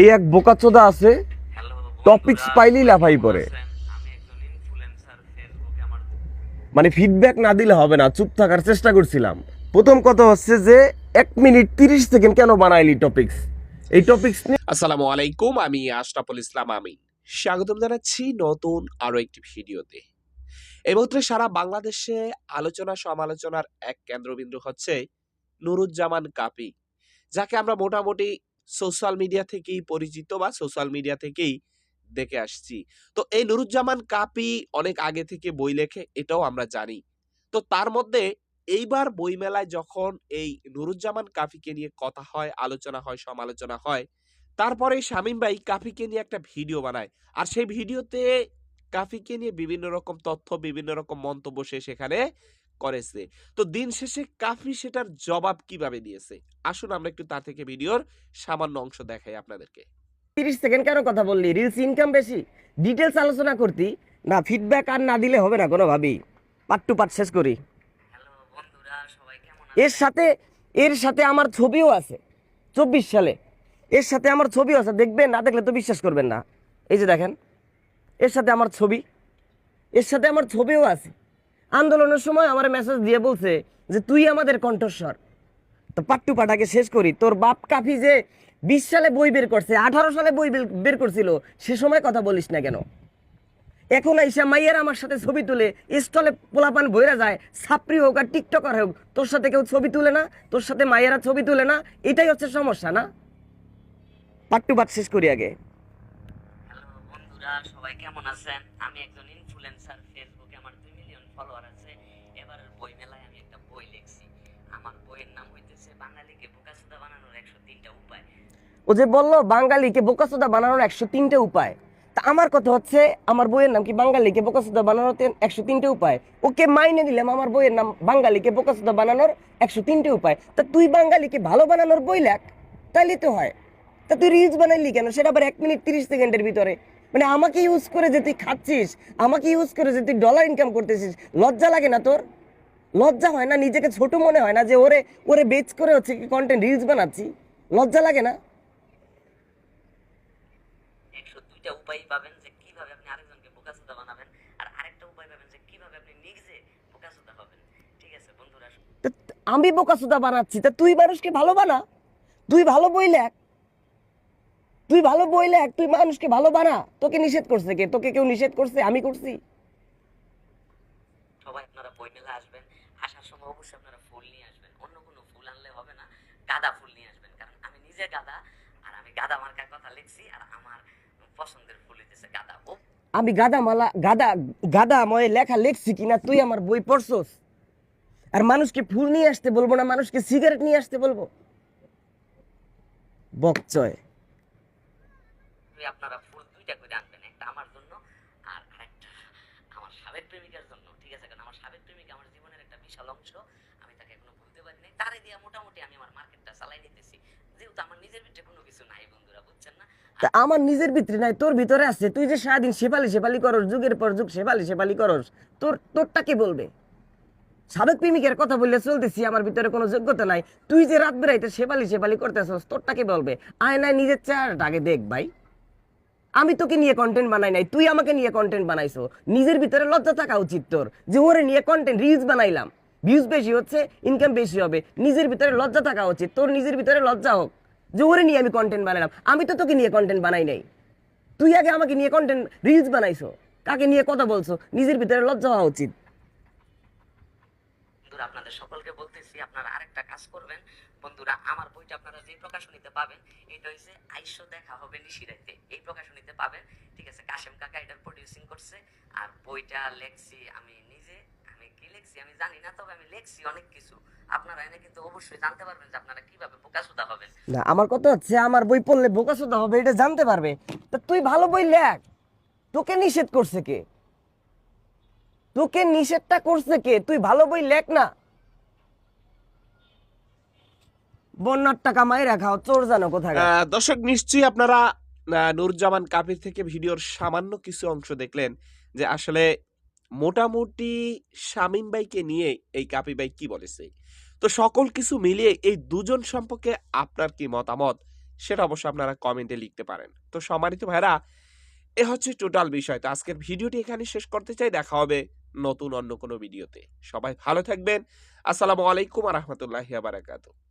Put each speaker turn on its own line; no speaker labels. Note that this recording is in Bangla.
এই এক বোকাচোদা আছে টপিকস পাইলেই লাফাই পড়ে।
আমি একজন ইনফ্লুয়েন্সার ফেসবুকে আমার
মানে ফিডব্যাক না দিলে হবে না চুপ থাকার চেষ্টা করছিলাম। প্রথম কথা হচ্ছে যে এক মিনিট তিরিশ সেকেন্ড কেন বানাইলি টপিকস এই টপিকস নিয়ে
আসসালামু আলাইকুম আমি আশরাফুল ইসলাম আমিন। স্বাগতম জানাচ্ছি নতুন আরও একটি ভিডিওতে। এই মুহূর্তে সারা বাংলাদেশে আলোচনা সমালোচনার এক কেন্দ্রবিন্দু হচ্ছে নুরুজ্জামান কাপি যাকে আমরা মোটামুটি সোশ্যাল মিডিয়া থেকেই পরিচিত বা সোশ্যাল মিডিয়া থেকেই দেখে আসছি। তো এই নুরুজ্জামান কাপি অনেক আগে থেকে বই লেখে, এটাও আমরা জানি। তো তার মধ্যে এইবার বইমেলায় যখন এই নুরুজ্জামান কাফিকে নিয়ে কথা হয়, আলোচনা হয়, সমালোচনা হয়, তারপরে শামীম ভাই কাফিকে নিয়ে একটা ভিডিও বানায়। আর সেই ভিডিওতে কাফিকে নিয়ে বিভিন্ন রকম তথ্য, বিভিন্ন রকম মন্তব্য সে সেখানে করেছে। তো দিন শেষে কাফি সেটার জবাব কীভাবে দিয়েছে? আসুন আমরা একটু তার থেকে ভিডিওর সামান্য অংশ দেখাই আপনাদেরকে।
তিরিশ সেকেন্ড কেন কথা বললি? রিলস ইনকাম বেশি? ডিটেলস আলোচনা করতি? না ফিডব্যাক আর না দিলে হবে না কোনোভাবেই। পার্ট টু পার্ট শেষ করি।
হ্যালো বন্ধুরা সবাই কেমন
এর সাথে এর সাথে আমার ছবিও আছে চব্বিশ সালে। এর সাথে আমার ছবিও আছে দেখবেন না দেখলে তো বিশ্বাস করবেন না। এই যে দেখেন এর সাথে আমার ছবি এর সাথে আমার ছবিও আছে। আন্দোলনের সময় আমার মেসেজ দিয়ে বলছে যে, তুই আমাদের কণ্ঠস্বর। তো পাট্টু পাটাকে শেষ করি। তোর বাপ কাফি যে বিশ সালে বই বের করছে, আঠারো সালে বই বের- করছিল, সে সময় কথা বলিস না কেন? এখন আইসা মাইয়ের আমার সাথে ছবি তুলে, স্টলে পোলাপান বইরা যায় ছাপরি হোক আর টিকটকার হোক, তোর সাথে কেউ ছবি তুলে না? তোর সাথে মায়েরা ছবি তুলে না? এটাই হচ্ছে সমস্যা, না? পাট্টু পাট শেষ করি আগে।
সবাই কেমন আছেন? আমি একজন ইনফ্লুয়েন্সার ফেসবুকে আমার ফলোয়ার আছে। এবারের বই মেলায় আমি একটা বই লিখছি। আমার বইয়ের নাম হইতেছে বাঙালিকে বোকাসুদা বানানোর একশো তিনটা উপায়।
ও যে বলল, বাঙালিকে বোকাসোদা বানানোর একশো তিনটে উপায়। তা আমার কথা হচ্ছে, আমার বইয়ের নাম কি বাঙালিকে বোকাসোদা বানানোর একশো তিনটে উপায়? ওকে মাইনে দিলাম, আমার বইয়ের নাম বাঙালিকে বোকাসোদা বানানোর একশো তিনটে উপায়। তা তুই বাঙালিকে ভালো বানানোর বই লেখ, তাইলে তো হয়। তা তুই রিলস বানাইলি কেন? সেটা আবার এক মিনিট তিরিশ সেকেন্ডের ভিতরে। মানে আমাকে ইউজ করে যে তুই খাচ্ছিস আমাকে ইউজ করে যে তুই ডলার ইনকাম করতেছিস লজ্জা লাগে না তোর? লজ্জা হয় না? নিজেকে ছোট মনে হয় না যে ওরে ওরে বেচ করে হচ্ছে কি কন্টেন্ট রিলস বানাচ্ছি? লজ্জা লাগে না?
একশো দুইটা উপায় পাবেন যে কীভাবে আপনি আরেকজনকে বোকাসুদা বানাবেন আর আরেকটা উপায় পাবেন যে কীভাবে আপনি নিজে বোকাসুদা হবেন। ঠিক আছে বন্ধুরা
আমি বোকাসুদা বানাচ্ছি তা তুই মানুষকে ভালো বানা। তুই ভালো বই লেখ। তুই ভালো বই লেখ তুই মানুষকে ভালো বানা। তোকে নিষেধ করছে কে? তোকে কেউ নিষেধ করছে? আমি করছি।
সবাই আপনারা বই মেলা আসবেন। আসার সময় অবশ্যই আপনারা ফুল নিয়ে আসবেন। অন্য কোনো ফুল আনলে হবে না। গাঁদা ফুল নিয়ে আসবেন। কারণ আমি নিজে গাঁদা আর আমি গাঁদা মার্কার কথা লিখছি আর আমার পছন্দের ফুল হইতেছে গাঁদা ও
আমি গাদা মালা গাদা গাদা ময় লেখা লেখছি কিনা তুই আমার বই পড়ছস? আর মানুষকে ফুল নিয়ে আসতে বলব না মানুষকে সিগারেট নিয়ে আসতে বলব? বকচয়
তুই আপনারা ফুল দুইটা করে আনবেন একটা আমার জন্য আর আরেকটা আমার সাবেক প্রেমিকার জন্য, ঠিক আছে? কারণ আমার সাবেক প্রেমিকা আমার জীবনের একটা বিশাল অংশ, আমি তাকে এখনও ভুলতে পারি নাই। তারে দিয়ে মোটামুটি আমি আমার মার্কেটটা চালাই নিতেছি। যেহেতু আমার নিজের ভিতরে কোনো কিছু নাই বন্ধুরা, বুঝছেন না?
তা আমার নিজের ভিতরে নাই, তোর ভিতরে আছে। তুই যে সারাদিন শেফালি শেফালি করস, যুগের পর যুগ শেফালি শেফালি করস, তোর, তোরটা কি বলবে? সাবেক প্রেমিকের কথা বললে চলতেছি, আমার ভিতরে কোনো যোগ্যতা নাই। তুই যে রাত বেড়াইতে শেফালি শেফালি করতেছস, তোরটা কি বলবে? আয়নায় নিজের চেহারাটা আগে দেখ ভাই। আমি তোকে নিয়ে কন্টেন্ট বানাই নাই, তুই আমাকে নিয়ে কন্টেন্ট বানাইছো। নিজের ভিতরে লজ্জা থাকা উচিত তোর, যে ওরে নিয়ে কন্টেন্ট রিলস বানাইলাম। ভিউজ বেশি হচ্ছে ইনকাম বেশি হবে। নিজের ভিতরে লজ্জা থাকা উচিত, তোর নিজের ভিতরে লজ্জা হোক, যে ওরে নিয়ে আমি কন্টেন্ট বানাইলাম। আমি তো তোকে নিয়ে কন্টেন্ট বানাই নাই। তুই আগে আমাকে নিয়ে কন্টেন্ট রিলস বানাইছো, কাকে নিয়ে কথা বলছো, নিজের ভিতরে লজ্জা হওয়া উচিত।
আপনাদের সকলকে বলতেছি, আপনারা আরেকটা কাজ করবেন। বন্ধুরা, আমার বইটা আপনারা যে প্রকাশনীতে পাবেন, এটা হইছে আইসো দেখা হবে নিশিরাইতে। এই প্রকাশনীতে পাবেন, ঠিক আছে? কাশেম কাকা এটার প্রডিউসিং করছে, আর বইটা লেখছি আমি নিজে। আমি কি লেখছি? আমি জানি না, তবে আমি লেখছি অনেক কিছু। আপনারা এনে কিন্তু অবশ্যই জানতে পারবেন যে আপনারা কীভাবে প্রকাশুদা হবেন।
না, আমার কথা হচ্ছে, আমার বই পড়লে বোকাশোদা হবে, এটা জানতে পারবে। তা তুই ভালো বই লেখ। তোকে নিষেধ করছে কে? তোকে নিষেধটা করছে কে? তুই ভালো বই লেখ না। বন্যার টাকা মায়েরা খাও, চোর জানো কোথায়
দর্শক, নিশ্চয়ই আপনারা নূরজামান কাপির থেকে ভিডিওর সামান্য কিছু অংশ দেখলেন যে আসলে মোটামুটি শামীম ভাইকে নিয়ে এই কাপি ভাই কি বলেছে তো সকল কিছু মিলিয়ে এই দুজন সম্পর্কে আপনার কি মতামত? সেটা অবশ্য আপনারা কমেন্টে লিখতে পারেন। তো সম্মানিত ভাইরা এ হচ্ছে টোটাল বিষয়। তো আজকের ভিডিওটি এখানে শেষ করতে চাই। দেখা হবে নতুন অন্য কোনো ভিডিওতে। সবাই ভালো থাকবেন। আসসালামু আলাইকুম রহমতুল্লাহ বারাকাতু।